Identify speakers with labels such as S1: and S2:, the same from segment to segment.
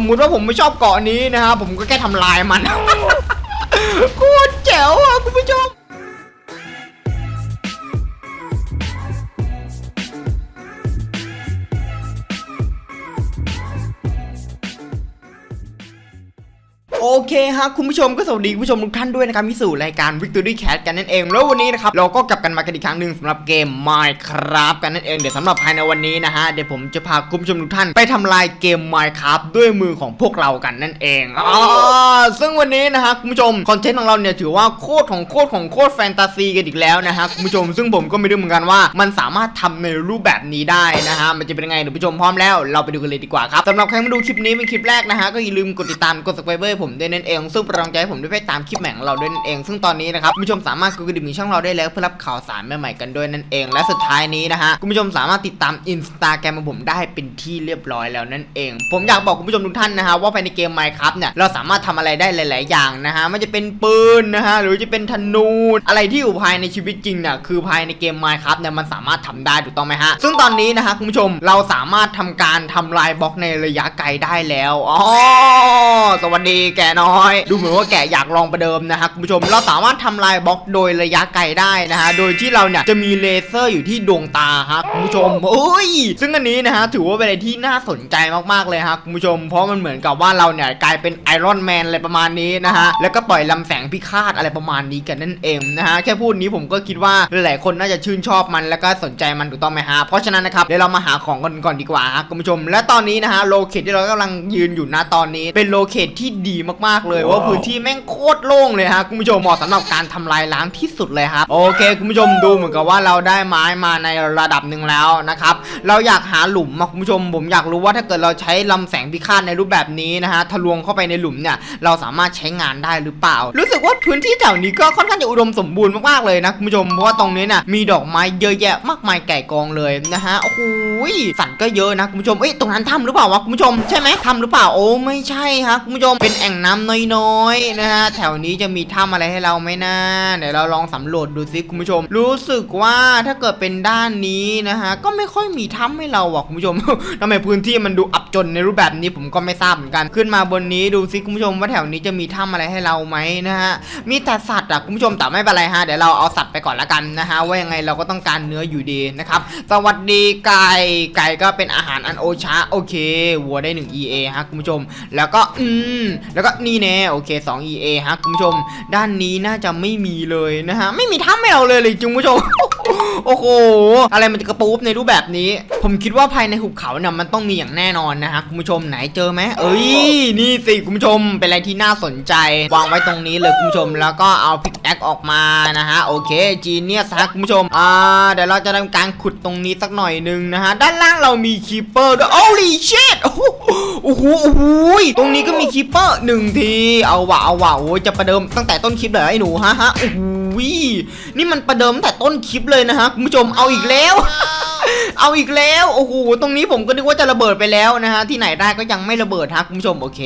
S1: สมมุติว่าผมไม่ชอบเกาะนี้นะครับผมก็แค่ทำลายมัน โคตรแจ๋วอะคุณผู้ชม เคฮะคุณผู้ชมก็สวัสดีคุณผู้ชมทุกท่านด้วยนะครับที่สู่รายการ Victory Cat กันนั่นเอง แล้ววันนี้นะครับเราก็กลับกันมากันอีกครั้งหนึ่งสำหรับเกม Minecraft กันนั่นเองเดี๋ยวสำหรับภายในวันนี้นะฮะเดี๋ยวผมจะพาคุณผู้ชมทุกท่านไปทำลายเกม Minecraft ด้วยมือของพวกเรากันนั่นเองอ๋อซึ่งวันนี้นะฮะคุณผู้ชมคอนเทนต์ของเราเนี่ยถือว่าโคตรของโคตรของโคตรแฟนตาซีกันอีกแล้วนะฮะคุณผู้ชมซึ่งผมก็ไม่รู้เหมือนกันว่า มันสามารถทำในรูปแบบนี้ได้นะฮะมันจะเป็นยังไงเดี๋ยวผู้ชมพร้อมแล้วเราไปดูกันเลยดีกว่าครับสำหรับใครมาดูคลิปนี้เป็นคลิปแรกนะฮะก็อย่าลืมกดติดตามกด subscribe ผมด้วยนั่นเอง ซึ่งป็นกำลังใจให้ผมด้วยไปตามคลิปใหม่ของเราด้วยนั่นเอง ซึ่งตอนนี้นะครับคุณผู้ชมสามารถกดกระดิ่งช่องเราได้แล้วเพื่อรับข่าวสารใหม่ๆกันด้วยนั่นเอง และสุดท้ายนี้นะฮะคุณผู้ชมสามารถติดตามอินสตาแกรมของผมได้เป็นที่เรียบร้อยแล้วนั่นเอง ผมอยากบอกคุณผู้ชมทุกท่านนะฮะว่าภายในเกม Minecraft เนี่ยเราสามารถทำอะไรได้หลาย ๆ อย่างนะฮะไม่จะเป็นปืนนะฮะหรือจะเป็นธนูอะไรที่อยู่ภายในชีวิตจริงเนี่ยคือภายในเกม Minecraft เนี่ยมันสามารถทำได้ถูกต้องไหมฮะซึ่งตอนนี้นะฮะคุณผู้ชมเราสามารถทำการทำลายบล็อกในระยะไกลได้แล้วอ๋อสวัสดีแกน้อย ดูเหมือนว่าแกอยากลองประเดิมนะฮะคุณผู้ชมเราสามารถทำลายบล็อกโดยระยะไกลได้นะฮะโดยที่เราเนี่ยจะมีเลเซอร์อยู่ที่ดวงตาฮะคุณผู้ชมโอ้ยซึ่งอันนี้นะฮะถือว่าเป็นอะไรที่น่าสนใจมากๆเลยฮะคุณผู้ชม เพราะมันเหมือนกับว่าเราเนี่ยกลายเป็นไอรอนแมนอะไรประมาณนี้นะฮะแล้วก็ปล่อยลำแสงพิฆาตอะไรประมาณนี้กันนั่นเองนะฮะแค่พูดนี้ผมก็คิดว่าหลายๆคนน่าจะชื่นชอบมันแล้วก็สนใจมันถูกต้องไหมฮะเพราะฉะนั้นนะครับเดี๋ยวเรามาหาของกันก่อนดีกว่าฮะคุณผู้ชม และตอนนี้นะฮะโลเคทที่เรากำลังยืนอยู่นะตอนนี้ เป็นโลเคทที่ดีมากๆเลยว่าพื้นที่แม่งโคตรโล่งเลยฮะคุณผู้ชมเหมาะสำหรับการทำลายล้างที่สุดเลยครับโอเคคุณผู้ชมดูเหมือนกับว่าเราได้ไม้มาในระดับหนึ่งแล้วนะครับเราอยากหาหลุมมาคุณผู้ชม ผมอยากรู้ว่าถ้าเกิดเราใช้ลำแสงพิฆาตในรูปแบบนี้นะฮะทะลวงเข้าไปในหลุมเนี่ยเราสามารถใช้งานได้หรือเปล่า รู้สึกว่าพื้นที่แถวนี้ก็ค่อนข้างจะอุดมสมบูรณ์มากๆเลยนะคุณผู้ชมเพราะว่าตรงนี้น่ะมีดอกไม้เยอะแยะมากมายไก่กองเลยนะฮะโอ้โหสัตว์ก็เยอะนะคุณผู้ชมเอ้ยตรงนั้นถ้ำหรือเปล่าวะคุณผู้ชมใช่ไหมถ้ำหรือเปล่าโอ้ไม่ใช่ฮะคุณผู้ชมเป็นแอ่งน้ำน้อยๆนะฮะแถวนี้จะมีถ้ำอะไรให้เราไหมนะเดี๋ยวเราลองสำรวจดูสิคุณผู้ชม รู้สึกว่าถ้าเกิดเป็นด้านนี้นะฮะก็ไม่ค่อยมีถ้ำให้เราอะคุณผู้ชมทำไมพื้นที่มันดูอับจนในรูปแบบนี้ผมก็ไม่ทราบเหมือนกันขึ้นมาบนนี้ดูสิคุณผู้ชมว่าแถวนี้จะมีถ้ำอะไรให้เราไหมนะฮะมีแต่สัตว์อะคุณผู้ชมแต่ไม่เป็นไรฮะเดี๋ยวเราเอาสัตว์ไปก่อนละกันนะฮะว่ายังไงเราก็ต้องการเนื้ออยู่ดีนะครับสวัสดีไก่ไก่ก็เป็นอาหารอันโอชาโอเควัวได้ 1 EA ฮะคุณผู้ชม แล้วก็อืมแล้วก็นี่แน่โอเค2 EA ฮะคุณผู้ชม ด้านนี้น่าจะไม่มีเลยนะฮะ ไม่มีถ้ำให้เราเลยเลยจุงคุณผู้ชม โอ้โห อะไรมันจะกระปูบในรูปแบบนี้ ผมคิดว่าภายในหุบเขาเนี่ยมันต้องมีอย่างแน่นอนนะฮะคุณผู้ชมไหนเจอไหมเอ้ย นี่สิคุณผู้ชม เป็นอะไรที่น่าสนใจ วางไว้ตรงนี้เลยคุณผู้ชม แล้วก็เอาพิกแอคออกมานะฮะ โอเค จีเนียสฮะคุณผู้ชม อ่า เดี๋ยวเราจะทำการขุดตรงนี้สักหน่อยหนึงนะฮะ ด้านล่างเรามีคีเปอร์ด้วยโอ้ลีเชดโอ้โห โอ้โห ตรงนี้ก็มีคีเปอร์หนึ่งที เอาว่ะเอาว่ะโอ้ยจะประเดิมตั้งแต่ต้นคลิปเลยไอ้หนูฮะฮะ โอ้โห นี่มันประเดิมแต่ต้นคลิปเลยนะฮะคุณผู้ชมเอาอีกแล้ว เอาอีกแล้วโอ้โหตรงนี้ผมก็นึกว่าจะระเบิดไปแล้วนะฮะที่ไหนได้ก็ยังไม่ระเบิดฮะคุณผู้ชมโอเค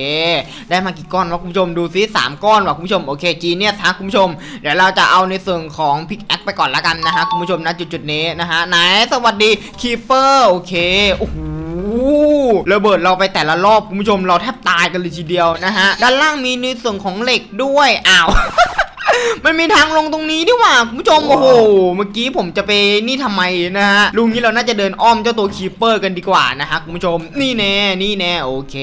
S1: ได้มากี่ก้อนวะคุณผู้ชมดูซิสามก้อนวะคุณผู้ชมโอเคจีเนียสฮะคุณผู้ชมเดี๋ยวเราจะเอาในส่วนของพิกแอคไปก่อนละกันนะฮะคุณผู้ชมนะจุดๆนี้นะฮะไหนสวัสดีคีเปอร์โอเคโอ้โหระเบิดเราไปแต่ละรอบคุณผู้ชมเราแทบตายกันเลยทีเดียวนะฮะด้านล่างมีในส่วนของเหล็กด้วยอ้าว มันมีทางลงตรงนี้ดิว่าคุณผู้ชมโอ้โหเมื่อกี้ผมจะไปนี่ทำไมนะฮะลุงนี้เราน่าจะเดินอ้อมเจ้าตัวคีเปอร์กันดีกว่านะฮะคุณผู้ชมนี่แน่นี่แน่โอเค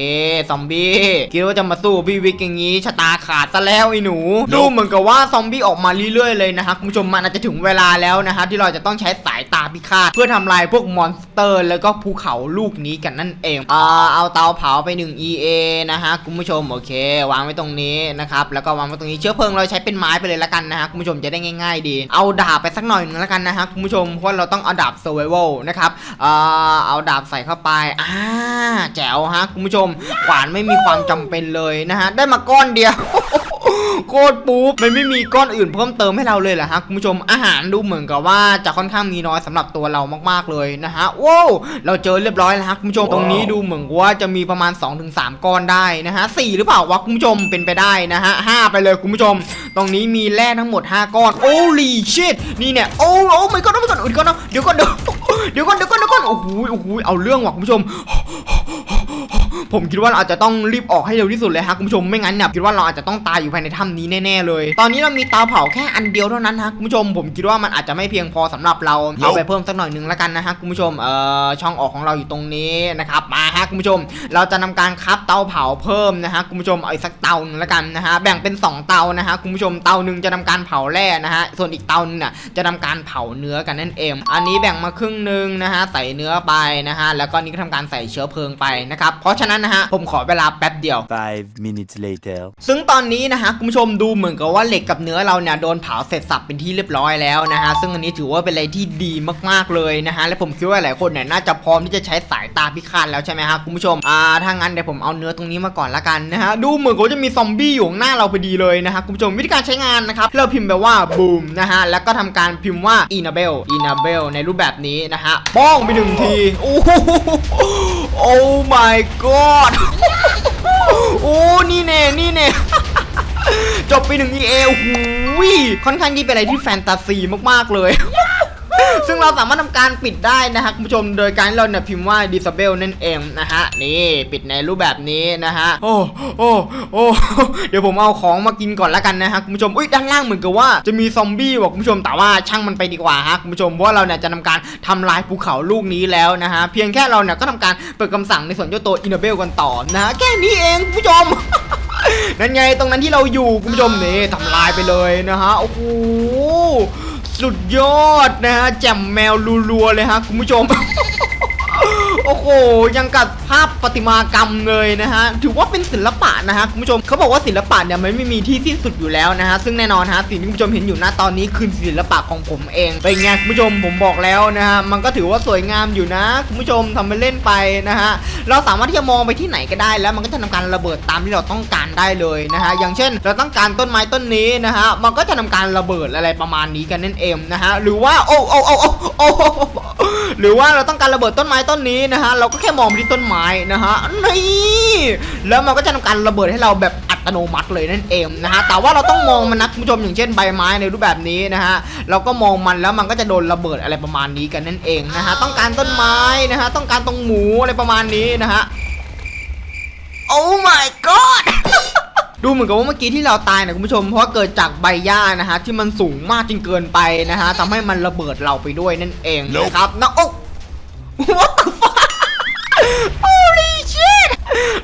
S1: ซอมบี้คิดว่าจะมาสู้พี่วิกอย่างนี้ชะตาขาดซะแล้วไอ้หนู ดูเหมือนกับว่าซอมบี้ออกมาเรื่อยๆเลยนะฮะคุณผู้ชมมันอาจจะถึงเวลาแล้วนะฮะที่เราจะต้องใช้สายตาพิฆาตเพื่อทำลายพวกมอนสเตอร์ แล้วก็ภูเขาลูกนี้กันนั่นเองอ่าเอาเตาเผาไป1 EA นะฮะคุณผู้ชมโอเค วางไว้ตรงนี้นะครับแล้วก็วางไว้ตรงนี้เชื้อเพลิงเราใช้เป็นไม้ไปเลยละกันนะฮะคุณผู้ชมจะได้ง่าย ๆ ดี เอาดาบไปสักหน่อยหนึงละกันนะฮะคุณผู้ชมเพราะเราต้องเอาดาบ survival นะครับเอ่อเอาดาบใส่เข้าไปอ่าแจ๋วฮะคุณผู้ชมขวานไม่มีความจำเป็นเลยนะฮะได้มาก้อนเดียวโคตรปุ๊บมันไม่มีก้อนอื่นเพิ่มเติมให้เราเลยเหรอฮะคุณผู้ชมอาหารดูเหมือนกับว่าจะค่อนข้างมีน้อยสำหรับตัวเรามากๆเลยนะฮะว้าวเราเจอเรียบร้อยแล้วฮะคุณผู้ชมตรงนี้ดูเหมือนว่าจะมีประมาณ 2-3 ก้อนได้นะฮะสี่หรือเปล่าวะคุณผู้ชมเป็นไปได้นะฮะห้าไปเลยคุณผู้ชม ตรงนี้มีแร่ทั้งหมด 5 ก้อน โอ้ลีชิตนี่เนี่ย โอ้โอ้ไม่ก้อนไม่ก้อนเดี๋ยวก่อนเนาะเดี๋ยวก่อนเดี๋ยวเดี๋ยวก่อนเดี๋ยวก่อนเดี๋ยวก่อนโอ้โหโอ้โหเอาเรื่องว่ะคุณผู้ชม ผมคิดว่าเราอาจจะต้องรีบออกให้เร็วที่สุดเลยฮะคุณผู้ชมไม่งั้นเนี่ยคิดว่าเราอาจจะต้องตายอยู่ภายในถ้ำนี้แน่ๆเลย ตอนนี้เรามีเตาเผาแค่อันเดียวเท่านั้นฮะคุณผู้ชมผมคิดว่ามันอาจจะไม่เพียงพอสำหรับเราเอาไปเพิ่มสักหน่อยหนึงแล้วกันนะฮะคุณผู้ชมเอ่อช่องออกของเราอยู่ตรงนี้นะครับมาฮะคุณผู้ชม เราจะทำการคับเตาเผาเพิ่มนะฮะคุณผู้ชมเอาอีกสักเตาหนึงแล้วกันนะฮะแบ่งเป็น 2 เตานะฮะคุณผู้ชมเตาหนึ่งจะทำการเผาแร่นะฮะส่วนอีกเตาหนึงน่ะจะทำการเผาเนื้อกันนั่นเองอันนี้แบ่งมาครึ่งหนึงนะฮะใส่เนื้อไปนะฮะแล้วก็นี่ก็ทำการใส่เชื้อเพลิงไปนะครับเพราะฉะนั้นนะฮะผมขอเวลาแป๊บเดียว
S2: Five minutes later.
S1: ซึ่งตอนนี้นะฮะคุณผู้ชมดูเหมือนกับว่าเหล็กกับเนื้อเราเนี่ยโดนเผาเสร็จสับเป็นที่เรียบร้อยแล้วนะฮะซึ่งอันนี้ถือว่าเป็นอะไรที่ดีมากๆเลยนะฮะและผมคิดว่าหลายคนเนี่ยน่าจะพร้อมที่จะใช้สายตาพิฆาตแล้วใช่ไหมฮะคุณผู้ชมอ่าถ้างั้นเดี๋ยวผมเอาเนื้อตรงนี้มาก่อนละกันนะฮะดูเหมือนกับว่าจะมีซอมบี้อยู่ข้างหน้าเราพอดีเลยนะฮะคุณผู้ชมวิธีการใช้งานนะครับเราพิมพ์ไปว่าบูมนะฮะแล้วก็ทำการพิมพ์ว่าอีนาเบลอีนาเบลในรูปแบบนี้นะฮะป้องไปหนึ่งทีโอ้โห โอ้ my god โอ้นี่แน่นี่แน่จบไปหนึ่ง EA โอ้โหยค่อนข้างที่เป็นอะไรที่แฟนตาซีมากๆเลย ซึ่งเราสามารถทำการปิดได้นะฮะคุณผู้ชมโดยการเราเนี่ยพิมพ์ว่า disable นั่นเองนะฮะนี่ปิดในรูปแบบนี้นะฮะโอ้โอ้โอ้เดี๋ยวผมเอาของมากินก่อนละกันนะฮะคุณผู้ชมอุ้ยด้านล่างเหมือนกับว่าจะมีซอมบี้ว่ะคุณผู้ชมแต่ว่าช่างมันไปดีกว่าฮะคุณผู้ชมเพราะว่าเราเนี่ยจะทำการทำลายภูเขาลูกนี้แล้วนะฮะเพียงแค่เราเนี่ยก็ทำการเปิดคำสั่งในส่วนเจ้าตัว enable กันต่อนะฮะแค่นี้เองคุณผู้ชมนั่นไงตรงนั้นที่เราอยู่คุณผู้ชมนี่ทำลายไปเลยนะฮะโอ้โห สุดยอดนะฮะแจ่มแมวรัวๆเลยฮะคุณผู้ชม โอ้โห ยังกับภาพประติมากรรมเลยนะฮะ ถือว่าเป็นศิลปะนะฮะคุณผู้ชมเขาบอกว่าศิลปะเนี่ยมันไม่มีที่สิ้นสุดอยู่แล้วนะฮะ ซึ่งแน่นอนฮะสิ่งที่คุณผู้ชมเห็นอยู่หน้าตอนนี้คือศิลปะของผมเองเป็นไงคุณผู้ชมผมบอกแล้วนะฮะ มันก็ถือว่าสวยงามอยู่นะคุณผู้ชมทำไปเล่นไปนะฮะ เราสามารถที่จะมองไปที่ไหนก็ได้ แล้วมันก็จะทำการระเบิดตามที่เราต้องการได้เลยนะฮะ อย่างเช่น เราต้องการต้นไม้ต้นนี้นะฮะ มันก็จะทำการระเบิดอะไรประมาณนี้กันนั่นเองนะฮะ หรือว่าโอ้โอ้โอ้โอ้โอ้ หรือว่าเราต้องการระเบิดต้นไม้ต้นนี้นะฮะเราก็แค่มองไปที่ต้นไม้นะฮะนี่แล้วมันก็จะทำการระเบิดให้เราแบบอัตโนมัติเลยนั่นเองนะฮะแต่ว่าเราต้องมองมันนะคุณผู้ชมอย่างเช่นใบไม้ในรูปแบบนี้นะฮะเราก็มองมันแล้วมันก็จะโดนระเบิดอะไรประมาณนี้กันนั่นเองนะฮะต้องการต้นไม้นะฮะต้องการตรงหมูอะไรประมาณนี้นะฮะโอ้ my god ดูเหมือนกับว่าเมื่อกี้ที่เราตายนะคุณผู้ชม เพราะว่าเกิดจากใบหญ้านะฮะที่มันสูงมากจนเกินไปนะฮะทำให้มันระเบิดเราไปด้วยนั่นเองนะครับนะโอ้ what the fuck holy shit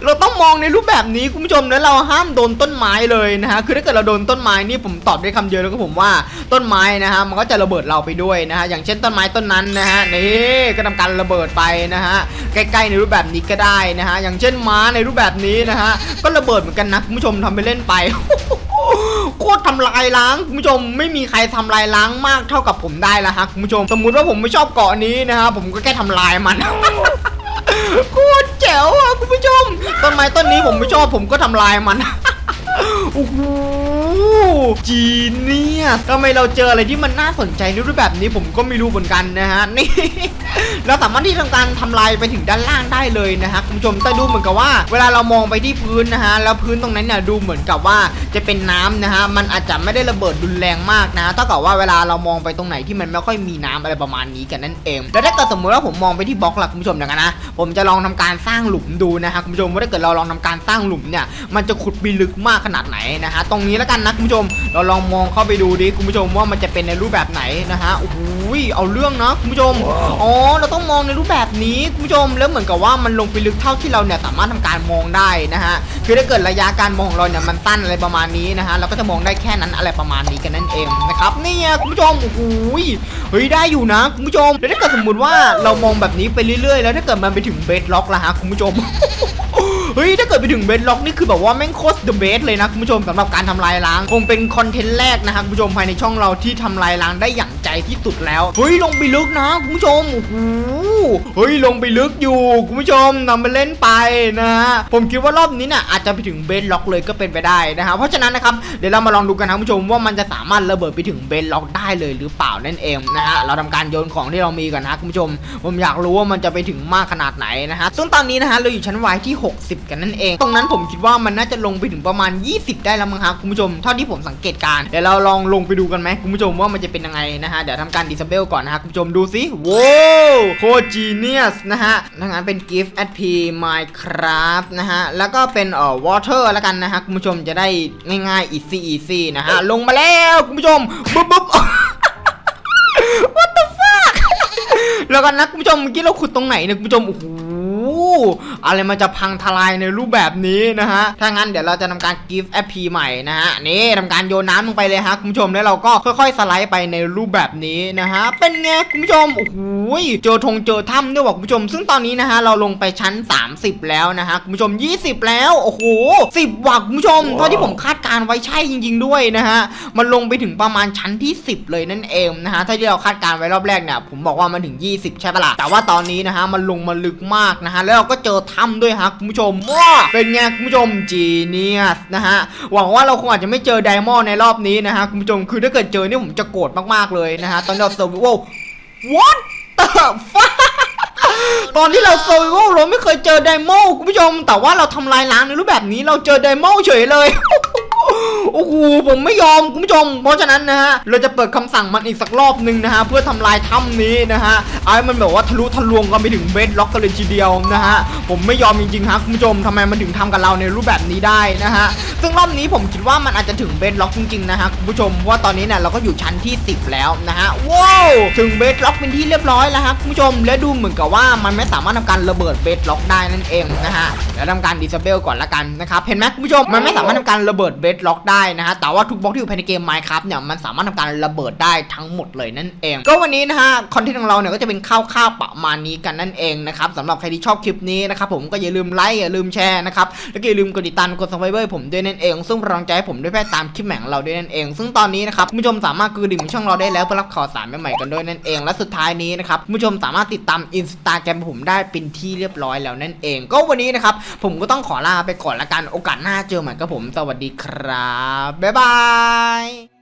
S1: เราต้อง มองในรูปแบบนี้คุณผู้ชมแล้วเราห้ามโดนต้นไม้เลยนะฮะคือถ้าเกิดเราโดนต้นไม้นี่ผมตอบได้คำเดียวแล้วก็ผมว่าต้นไม้นะฮะมันก็จะระเบิดเราไปด้วยนะฮะอย่างเช่นต้นไม้ต้นนั้นนะฮะนี่ก็ทำการระเบิดไปนะฮะใกล้ๆในรูปแบบนี้ก็ได้นะฮะอย่างเช่นม้าในรูปแบบนี้นะฮะก็ระเบิดเหมือนกันนะคุณผู้ชมทำไปเล่นไปโคตรทำลายล้างคุณผู้ชมไม่มีใครทำลายล้างมากเท่ากับผมได้ละฮะคุณผู้ชม สมมุติว่าผมไม่ชอบเกาะนี้นะฮะผมก็แค่ทำลายมันโคตร แจ๋วอะคุณผู้ชมต้นไม้ต้นนี้ผมไม่ชอบผมก็ทำลายมัน โอ้โห จีเนียสทำไมเราเจออะไรที่มันน่าสนใจในรูปแบบนี้ผมก็ไม่รู้เหมือนกันนะฮะนี่เราสามารถที่ทำการทำลายไปถึงด้านล่างได้เลยนะฮะคุณผู้ชมแต่ดูเหมือนกับว่า เวลาเรามองไปที่พื้นนะฮะแล้วพื้นตรงนั้นเนี่ยดูเหมือนกับว่าจะเป็นน้ำนะฮะมันอาจจะไม่ได้ระเบิดรุนแรงมากนะเท่ากับว่าเวลาเรามองไปตรงไหนที่มันไม่ค่อยมีน้ำอะไรประมาณนี้กันนั่นเองแล้วถ้าเกิดสมมติว่าผมมองไปที่บล็อกล่ะคุณผู้ชมอย่างนั้นนะผมจะลองทำการสร้างหลุมดูนะฮะคุณผู้ชมว่าถ้าเกิดเราลองทำการสร้างหลุมเนี่ยมันจะขุดไปลึกมากขนาดไหนนะฮะตรงนี้แล้วกันนะคุณผู้ชม เราลองมองเข้าไปดูดิคุณผู้ชมว่ามันจะเป็นในรูปแบบไหนนะฮะโอ้โหเอาเรื่องนะคุณผู้ชมอ๋อเราต้องมองในรูปแบบนี้คุณผู้ชมแล้วเหมือนกับว่ามันลงไปลึกเท่าที่เราเนี่ยสามารถทำการมองได้นะฮะคือถ้าเกิดระยะการมองของเราเนี่ยมันสั้นอะไรประมาณนี้นะฮะเราก็จะมองได้แค่นั้นอะไรประมาณนี้กันนั่นเองนะครับเนี่ยคุณผู้ชมโอ้โหเฮ้ยได้อยู่นะคุณผู้ชมแล้วถ้าเกิดสมมติว่าเรามองแบบนี้ไปเรื่อยๆ แล้วถ้าเกิดมันไปถึงเบสล็อกล่ะฮะคุณผู้ชม เฮ้ยถ้าเกิดไปถึงเบสล็อกนี่คือแบบว่าแม่งโคตรเดอะเบสเลยนะคุณผู้ชมสำหรับการทำลายล้าง คงเป็นคอนเทนต์แรกนะครับคุณผู้ชมภายในช่องเราที่ทำลายล้างได้อย่างใจที่สุดแล้วเฮ้ยลงไปลึกนะคุณผู้ชมโอ้โหเฮ้ยลงไปลึกอยู่คุณผู้ชมนำไปเล่นไปนะฮะผมคิดว่ารอบนี้เนี่ยอาจจะไปถึงเบสล็อกเลยก็เป็นไปได้นะฮะเพราะฉะนั้นนะครับเดี๋ยวเรามาลองดูกันนะคุณผู้ชมว่ามันจะสามารถระเบิดไปถึงเบสล็อกได้เลยหรือเปล่านั่นเองนะฮะเราทำการโยนของที่เรามีก่อนนะคุณผู้ชม ผมอยากรู้ว่ามันจะไปถึงมากขนาดไหนนะฮะซึ่งตอนนี้นะฮะเราอยู่ชั้นวายที่ 60กันนั่นเอง ตรงนั้นผมคิดว่ามันน่าจะลงไปถึงประมาณ 20 ได้แล้วมั้งฮะคุณผู้ชมเท่าที่ผมสังเกตการณ์เดี๋ยวเราลองลงไปดูกันไหมคุณผู้ชมว่ามันจะเป็นยังไงนะฮะเดี๋ยวทำการดิสเบลก่อนนะฮะคุณผู้ชมดูสิโว้วโคจีเนียสนะฮะถ้างั้นเป็น gift at p minecraft นะฮะแล้วก็เป็นเอ่อ water แล้วกันนะฮะคุณผู้ชมจะได้ง่ายๆ easy easy นะฮะลงมาแล้วคุณผู้ชมบุ๊บบุ๊บ What the fuck แล้วกันนะคุณผู้ชมเมื่อกี้เราขุดตรงไหนเนี่ยคุณผู้ชมโอ้โห อะไรมันจะพังทลายในรูปแบบนี้นะฮะ ถ้างั้นเดี๋ยวเราจะทำการ give FP ใหม่นะฮะ นี่ทำการโยนน้ำลงไปเลยฮะคุณผู้ชม แล้วเราก็ค่อยๆ สไลด์ไปในรูปแบบนี้นะฮะ เป็นไงคุณผู้ชม โอ้โห เจอธงเจอถ้ำด้วยว่ะคุณผู้ชม ซึ่งตอนนี้นะฮะเราลงไปชั้น 30 แล้วนะฮะคุณผู้ชม 20 แล้ว โอ้โห10ว่ะคุณผู้ชม เท่าที่ผมคาดการณ์ไว้ใช่จริง ๆด้วยนะฮะ มันลงไปถึงประมาณชั้นที่ 10 เลยนั่นเองนะฮะ ถ้าที่เราคาดการณ์ไว้รอบแรกเนี่ย ผมบอกว่ามันถึง 20 ใช่ปะล่ะ แต่ว่าตอนนี้นะฮะมันลงมาลึกมากนะฮะ แล้วเราก็เจอถ้ำด้วยฮะคุณผู้ชมว้าเป็นไงคุณผู้ชมจีเนียสนะฮะหวังว่าเราคงอาจจะไม่เจอไดมอนด์ในรอบนี้นะฮะคุณผู้ชมคือถ้าเกิดเจอเนี่ยผมจะโกรธมากๆเลยนะฮะตอนที่เราเซอร์วิว what the fuck ตอนที่เราเซอร์วิวเราไม่เคยเจอไดมอนด์คุณผู้ชม แต่ว่าเราทำลายล้างในรูปแบบนี้เราเจอไดมอนด์เฉยเลย โอ้โหผมไม่ยอมคุณผู้ชม เพราะฉะนั้นนะฮะเราจะเปิดคำสั่งมันอีกสักรอบหนึ่งนะฮะเพื่อทำลายถ้ำนี้นะฮะเอาให้มันแบบว่าทะลุทะลวงกันไปถึงเบสล็อกกันเลยทีเดียวนะฮะผมไม่ยอมจริงๆฮะคุณผู้ชมทำไมมันถึงทำกับเราในรูปแบบนี้ได้นะฮะซึ่งรอบนี้ผมคิดว่ามันอาจจะถึงเบสล็อกจริงๆนะฮะคุณผู้ชมว่าตอนนี้เนี่ยเราก็อยู่ชั้นที่ 10 แล้วนะฮะว้าวถึงเบสล็อกเป็นที่เรียบร้อยแล้วฮะคุณผู้ชม และดูเหมือนกับว่ามันไม่สามารถทำการระเบิดเบสล็อกได้นั่นเองนะฮะเดี๋ยวทำการดิสเบลก่อนละกันนะครับเห็นไหมคุณผู้ชมมันไม่สามารถทำการระเบิดเบสล็อกได้นะฮะแต่ว่าทุกบล็อกที่อยู่ภายในเกม Minecraft เนี่ยมันสามารถทำการระเบิดได้ทั้งหมดเลยนั่นเอง ก็วันนี้นะฮะคอนเทนต์ของเราเนี่ยก็จะเป็นคร่าวๆประมาณนี้กันนั่นเองนะครับสำหรับใครที่ชอบคลิปนี้นะครับผมก็อย่าลืมไลค์อย่าลืมแชร์นะครับแล้วก็อย่าลืมกดติดตามกดซับสไครต์ผมด้วยนั่นเอง ซึ่งเป็นกำลังใจให้ผมด้วยแพทตามคลิปแหม่งเราด้วยนั่นเอง ซึ่งตอนนี้นะครับผู้ชมสามารถกดดิ่งช่องเราได้แล้วเพื่อรับข่าวสารใหม่ๆกันด้วยนั่นเอง และสุดท้ายนี้นะครับผู้ชมสามารถติดตามอินสตาแกรมผมได้เป็นที่เรียบร้อยแล้วนั่นเอง ก็วันนี้นะครับผมก็ต้องขอลาไปก่อนละกันโอกาสหน้าเจอใหม่กับผมสวัสดีครับ บ๊ายบาย